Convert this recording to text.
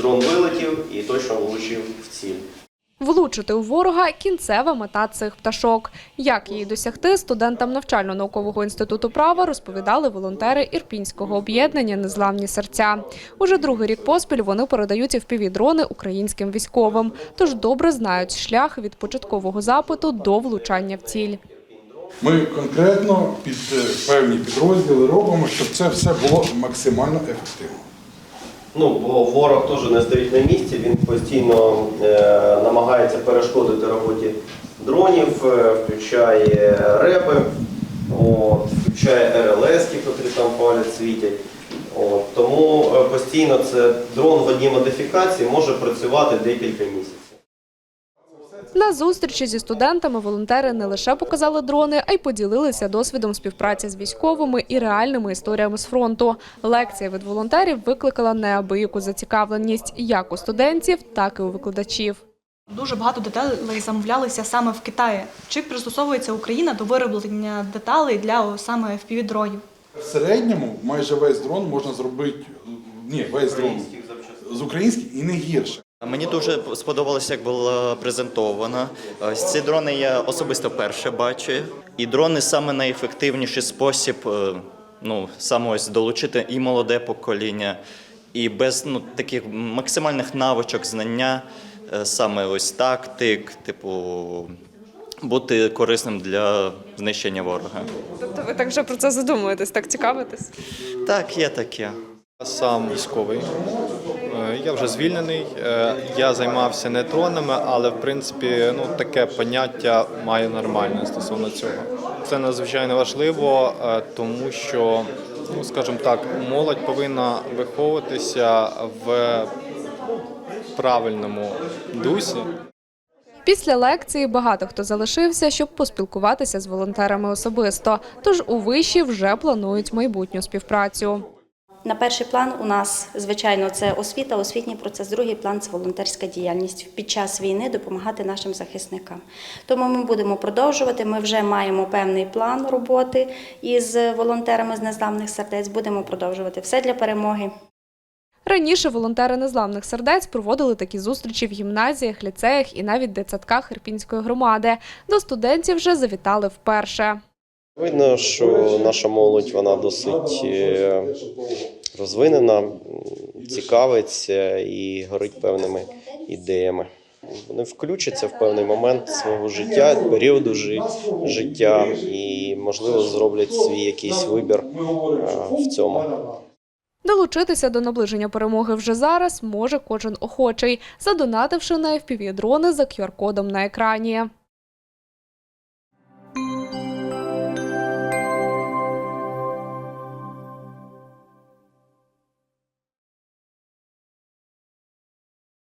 дрон вилетів і точно влучив в ціль. Влучити у ворога кінцева мета цих пташок. Як її досягти, студентам навчально-наукового інституту права розповідали волонтери Ірпінського об'єднання Незламні серця. Уже другий рік поспіль вони передають FPV-дрони українським військовим, тож добре знають шлях від початкового запиту до влучання в ціль. Ми конкретно під е, певні підрозділи робимо, щоб це все було максимально ефективно. Ну, бо ворог теж не стоїть на місці, він постійно е, намагається перешкодити роботі дронів, е, включає реби, от, включає РЛС, які там палять, світять. От, тому е, постійно це дрон в одній модифікації може працювати декілька місяців. На зустрічі зі студентами волонтери не лише показали дрони, а й поділилися досвідом співпраці з військовими і реальними історіями з фронту. Лекція від волонтерів викликала неабияку зацікавленість як у студентів, так і у викладачів. Дуже багато деталей замовлялися саме в Китаї. Чи пристосовується Україна до вироблення деталей для саме FPV-дронів? В середньому майже весь дрон можна зробити, ні, весь дрон з українських і не гірше. Мені дуже сподобалося, як було презентовано. Ці дрони я особисто вперше бачу. І дрони саме найефективніший спосіб е, ну, саме ось долучити і молоде покоління, і без ну, таких максимальних навичок, знання, е, саме ось тактик, типу, бути корисним для знищення ворога. Тобто ви так вже про це задумуєтесь, так цікавитесь? Так, є таке. Сам військовий. Я вже звільнений. Е, Я займався не дронами, але в принципі ну, таке поняття маю нормальне стосовно цього. Це надзвичайно важливо, е, тому що, ну скажімо так, молодь повинна виховуватися в правильному дусі. Після лекції багато хто залишився, щоб поспілкуватися з волонтерами особисто. Тож у виші вже планують майбутню співпрацю. На перший план у нас, звичайно, це освіта, освітній процес. Другий план це волонтерська діяльність під час війни допомагати нашим захисникам. Тому ми будемо продовжувати. Ми вже маємо певний план роботи із волонтерами з незламних сердець. Будемо продовжувати все для перемоги. Раніше волонтери незламних сердець проводили такі зустрічі в гімназіях, ліцеях і навіть дитсадках Ірпінської громади. До студентів вже завітали вперше. Видно, що наша молодь вона досить е, розвинена, цікавиться і горить певними ідеями. Вони включаться в певний момент свого життя, періоду життя і, можливо, зроблять свій якийсь вибір е, в цьому. Долучитися до наближення перемоги вже зараз може кожен охочий, задонативши на FPV-дрони за QR-кодом на екрані.